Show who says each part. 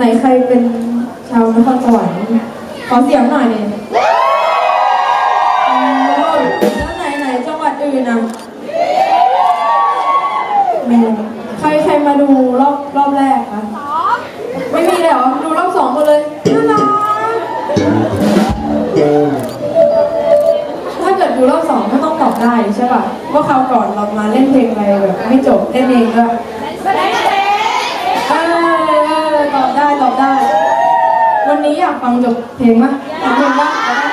Speaker 1: ไหนใครเป็นชาวนครสวรรค์ขอเสียงหน่อยดิอ๋อแล้วไหนไหนจังหวัดอื่นอะอืมใครใครมาดูรอบรอบแรกคะไม่มีเลยเหรอ ดูรอบสองหมดเลยน่ารักถ้าเกิดดูรอบสองก็ต้องตอบได้ใช่ป่ะว่าคราวก่อนเรามาเล่นเพลงอะไรแบบไม่จบเล่นเองด้วยเออเออตอบ ได้ตอบได้ วันนี้อยากฟังจบเพลงไหมฟังเพลงปะเอาได้